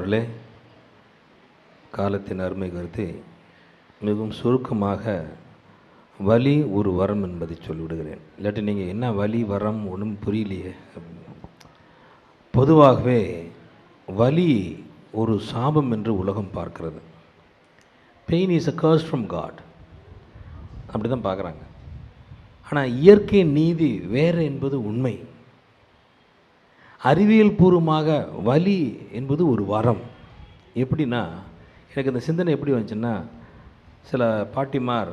அவர்களே காலத்தின் அருமை கருதி மிகவும் சுருக்கமாக வலி ஒரு வரம் என்பதை சொல்லிவிடுகிறேன். இல்லாட்டி நீங்கள் என்ன வலி வரம் ஒன்றும் புரியலையே. பொதுவாகவே வலி ஒரு சாபம் என்று உலகம் பார்க்கிறது. Pain is a curse from God அப்படி தான் பார்க்குறாங்க. ஆனால் இயற்கை நீதி வேறு என்பது உண்மை. அறிவியல் பூர்வமாக வலி என்பது ஒரு வரம். எப்படின்னா எனக்கு இந்த சிந்தனை எப்படி வந்துச்சுன்னா சில பாட்டிமார்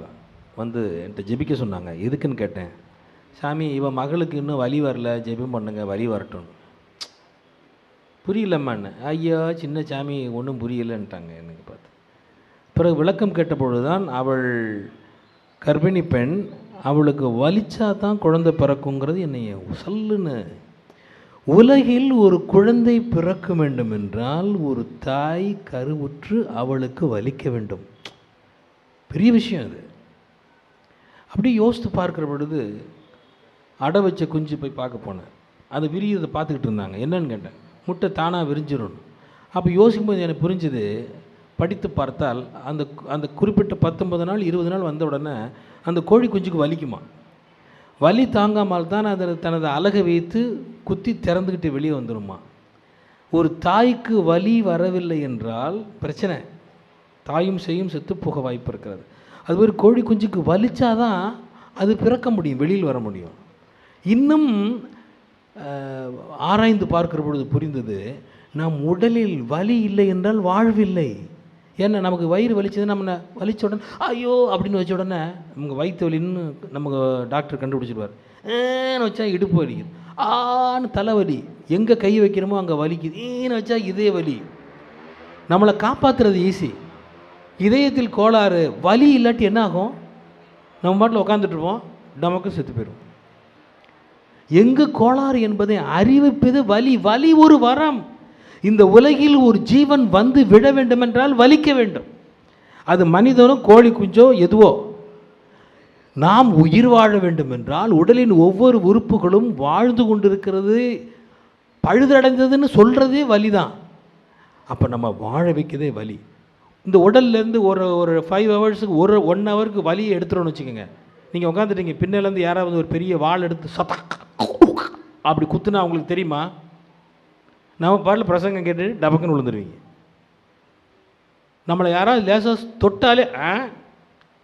வந்து என்கிட்ட ஜெபிக்க சொன்னாங்க. எதுக்குன்னு கேட்டேன். சாமி இவன் மகளுக்கு இன்னும் வலி வரல ஜெபம் பண்ணுங்க வலி வரட்டும். புரியலம்மான்னு ஐயா சின்ன சாமி ஒன்றும் புரியலைன்ட்டாங்க எனக்கு பார்த்து. பிறகு விளக்கம் கேட்டபொழுது தான் அவள் கர்ப்பிணி பெண் அவளுக்கு வலிச்சா தான் குழந்தை பிறக்குங்கிறது என்னை சல்லுன்னு உலகில் ஒரு குழந்தை பிறக்க வேண்டும் என்றால் ஒரு தாய் கருவுற்று அவளுக்கு வலிக்க வேண்டும். பெரிய விஷயம் அது. அப்படி யோசித்து பார்க்குற பொழுது அடை வச்ச குஞ்சு போய் பார்க்க போனேன். அது விரியதை பார்த்துக்கிட்டு இருந்தாங்க. என்னன்னு கேட்டேன். முட்டை தானாக விரிஞ்சிடணும் அப்போ யோசிக்கும்போது எனக்கு புரிஞ்சுது படித்து பார்த்தால் அந்த அந்த குறிப்பிட்ட பத்தொன்பது நாள் இருபது நாள் வந்த உடனே அந்த கோழி குஞ்சுக்கு வலிக்குமா? வலி தாங்காமல் தான் அதில் தனது அழகை வைத்து குத்தி திறந்துக்கிட்டு வெளியே வந்துடுமா ஒரு தாய்க்கு வலி வரவில்லை என்றால் பிரச்சனை. தாயும் செய்யும் செத்து போக வாய்ப்பு இருக்கிறது. அது ஒரு கோழி குஞ்சுக்கு வலிச்சாதான் அது பிறக்க முடியும் வெளியில் வர முடியும். இன்னும் ஆராய்ந்து பார்க்கிற பொழுது புரிந்தது நம் உடலில் வலி இல்லை என்றால் வாழ்வில்லை. ஏன்னா நமக்கு வயிறு வலிச்சது நம்ம வலிச்ச உடனே ஐயோ அப்படின்னு வச்ச உடனே நமக்கு வயிற்று வலின்னு நமக்கு டாக்டர் கண்டுபிடிச்சிடுவார். ஏன்னு வச்சா இடுப்பு வலிக்குது ஆன்னு தலைவலி எங்கே கை வைக்கிறோமோ அங்கே வலிக்குது. ஏன்னு வச்சா இதே வலி. நம்மளை காப்பாற்றுறது ஈஸி இதயத்தில் கோளாறு வலி இல்லாட்டி என்ன ஆகும் நம்ம பாட்டில் உட்காந்துட்ருப்போம் நமக்கும் செத்து போயிடும் எங்கு கோளாறு என்பதை அறிவிப்பது வலி. வலி ஒரு வரம். இந்த உலகில் ஒரு ஜீவன் வந்து விழ வேண்டுமென்றால் வலிக்க வேண்டும். அது மனிதனும் கோழி குஞ்சோ எதுவோ. நாம் உயிர் வாழ வேண்டும் என்றால் உடலின் ஒவ்வொரு உறுப்புகளும் வாழ்ந்து கொண்டிருக்கிறது பழுதடைந்ததுன்னு சொல்கிறதே வலி தான் அப்போ நம்ம வாழ வைக்கதே வலி. இந்த உடல்லேருந்து ஒரு ஒரு ஃபைவ் ஹவர்ஸுக்கு ஒரு ஒன் ஹவருக்கு வலியை எடுத்துகிறோன்னு வச்சுக்கோங்க. நீங்கள் உட்காந்துட்டீங்க பின்னிலேருந்து யாராவது ஒரு பெரிய வாள் எடுத்து சத்தக் அப்படி குத்துனா அவங்களுக்கு தெரியுமா? நம்ம பாட்டில் பிரசங்கம் கேட்டு டபக்குன்னு விழுந்துருவீங்க. நம்மளை யாராவது லேசாக தொட்டாலே ஆ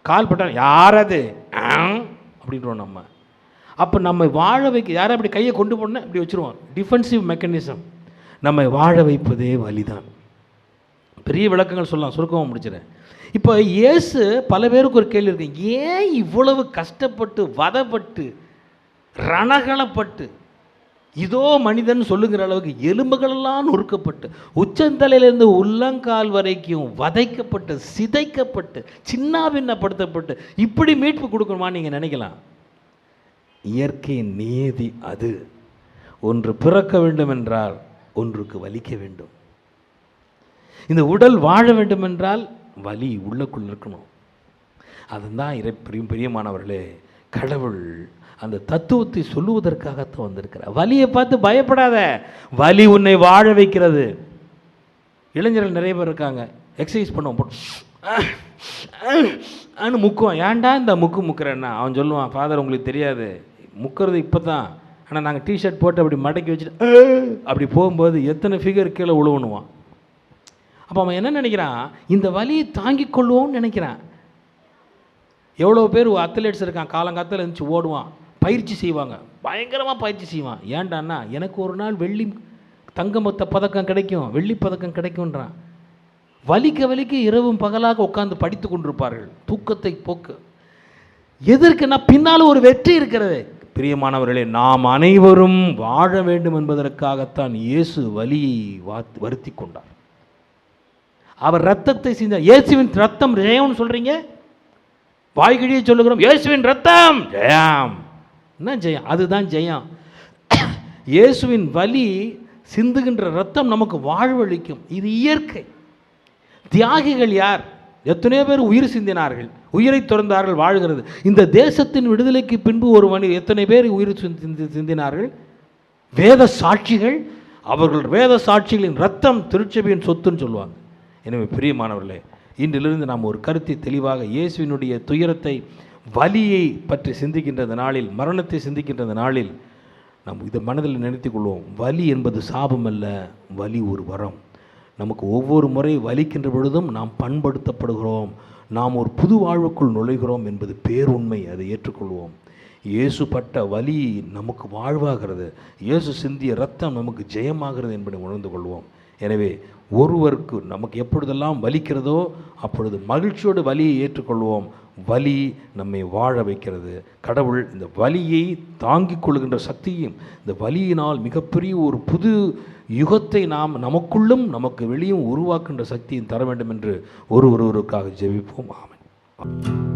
கால் பட்டால் யாராவது ஆ அப்படின்றோம் நம்ம. அப்போ நம்ம வாழ வைக்க யாரை அப்படி கையை கொண்டு போனால் இப்படி வச்சுருவோம். டிஃபென்சிவ் மெக்கானிசம் நம்மை வாழ வைப்பதே வழிதான் பெரிய விளக்கங்கள் சொல்லலாம் சுருக்கமாக முடிச்சிடறேன். இப்போ இயேசு பல பேருக்கு ஒரு கேள்வி இருக்கு. ஏன் இவ்வளவு கஷ்டப்பட்டு வதப்பட்டு ரணகலப்பட்டு இதோ மனிதன் சொல்லுகிற அளவுக்கு எலும்புகளெல்லாம் நொறுக்கப்பட்டு உச்சந்தலையிலிருந்து உள்ளங்கால் வரைக்கும் வதைக்கப்பட்டு சிதைக்கப்பட்டு சின்னாபின்னப்படுத்தப்பட்டு இப்படி மீட்பு கொடுக்கணுமா நீங்கள் நினைக்கலாம்? இயற்கையின் நியதி அது. ஒன்று பிறக்க வேண்டும் என்றால் ஒன்றுக்கு வலிக்க வேண்டும். இந்த உடல் வாழ வேண்டும் என்றால் வலி உள்ளக்குள் இருக்கணும் அதுதான் இறை பெரிய பிரியமானவர்களே கடவுள் அந்த தத்துவத்தை சொல்லுவதற்காகத்தான் வந்திருக்கிறார் வலியை பார்த்து பயப்படாத வலி உன்னை வாழ வைக்கிறது இளைஞர்கள் நிறைய பேர் இருக்காங்க எக்ஸசைஸ் பண்ணுவோம் போட்டு ஆன்னு முக்குவான் ஏன்டா இந்த முக்கு முக்கிறேன்னா அவன் சொல்லுவான் ஃபாதர் உங்களுக்கு தெரியாது முக்கிறது இப்போ தான் ஆனால் நாங்கள் டிஷர்ட் போட்டு அப்படி மடக்கி வச்சுட்டு அப்படி போகும்போது எத்தனை ஃபிகர் கீழே உழுவணுவான் அப்போ அவன் என்ன நினைக்கிறான் இந்த வலியை தாங்கிக் கொள்வோம்னு நினைக்கிறான் எவ்வளோ பேர் அத்லெட்ஸ் இருக்கான் காலங்காத்தில் இருந்துச்சு ஓடுவான் பயிற்சி செய்வாங்க. பயங்கரமாக பயிற்சி செய்வான். ஏன்டான்னா எனக்கு ஒரு நாள் வெள்ளி தங்கமொத்த பதக்கம் கிடைக்கும். வெள்ளி பதக்கம் கிடைக்கும்ன்றான். வலிக்க வலிக்க இரவும் பகலாக உட்காந்து படித்து கொண்டிருப்பார்கள். தூக்கத்தை போக்கு. எதற்குன்னா பின்னால் ஒரு வெற்றி இருக்கிறது? பிரியமானவர்களே நாம் அனைவரும் வாழ வேண்டும் என்பதற்காகத்தான் இயேசு வலியை வாத் வருத்தி கொண்டார். அவர் ரத்தத்தை சிந்த இயேசுவின் ரத்தம் ஜெயம்னு சொல்கிறீங்க வாய்கிழியே சொல்லுகிறோம். இயேசுவின் ரத்தம் ஜெயம். என்ன ஜெயம்? அதுதான் ஜெயம். இயேசுவின் வலி சிந்துகின்ற ரத்தம் நமக்கு வாழ்வளிக்கும். இது இயற்கை. தியாகிகள் யார்? எத்தனையோ பேர் உயிர் சிந்தினார்கள். உயிரை துறந்தார்கள் வாழ்கிறது. இந்த தேசத்தின் விடுதலைக்கு பின்பு ஒரு மணி எத்தனை பேர் உயிர் சிந்தி- சிந்தினார்கள்? வேத சாட்சிகள் அவர்கள் வேத சாட்சிகளின் ரத்தம் திருச்சபையின் சொத்துன்னு சொல்லுவாங்க. எனவே பிரியமானவர்களே இன்றிலிருந்து நாம் ஒரு கருத்தை தெளிவாக இயேசுவினுடைய துயரத்தை வலியை பற்றி சிந்திக்கின்ற இந்த நாளில் மரணத்தை சிந்திக்கின்ற இந்த நாளில் நம் இதை மனதில் நினைத்து கொள்வோம். வலி என்பது சாபம் அல்ல வலி ஒரு வரம். நமக்கு ஒவ்வொரு முறை வலிக்கின்ற பொழுதும் நாம் பண்படுத்தப்படுகிறோம். நாம் ஒரு புது வாழ்வுக்குள் நுழைகிறோம் என்பது பேருண்மை அதை ஏற்றுக்கொள்வோம். இயேசு பட்ட வலி நமக்கு வாழ்வாகிறது. இயேசு சிந்திய ரத்தம் நமக்கு ஜெயமாகிறது என்பதை உணர்ந்து கொள்வோம். எனவே ஒருவருக்கு நமக்கு எப்பொழுதெல்லாம் வலிக்கிறதோ அப்பொழுது மகிழ்ச்சியோடு வலியை ஏற்றுக்கொள்வோம். வலி நம்மை வாழ வைக்கிறது. கடவுள் இந்த வலியை தாங்கிக் கொள்கின்ற சக்தியும் இந்த வலியினால் மிகப்பெரிய ஒரு புது யுகத்தை நாம் நமக்குள்ளும் நமக்கு வெளியும் உருவாக்குகின்ற சக்தியும் தர வேண்டும் என்று ஒரு ஒருவருக்காக ஜெபிப்போம். ஆமன்.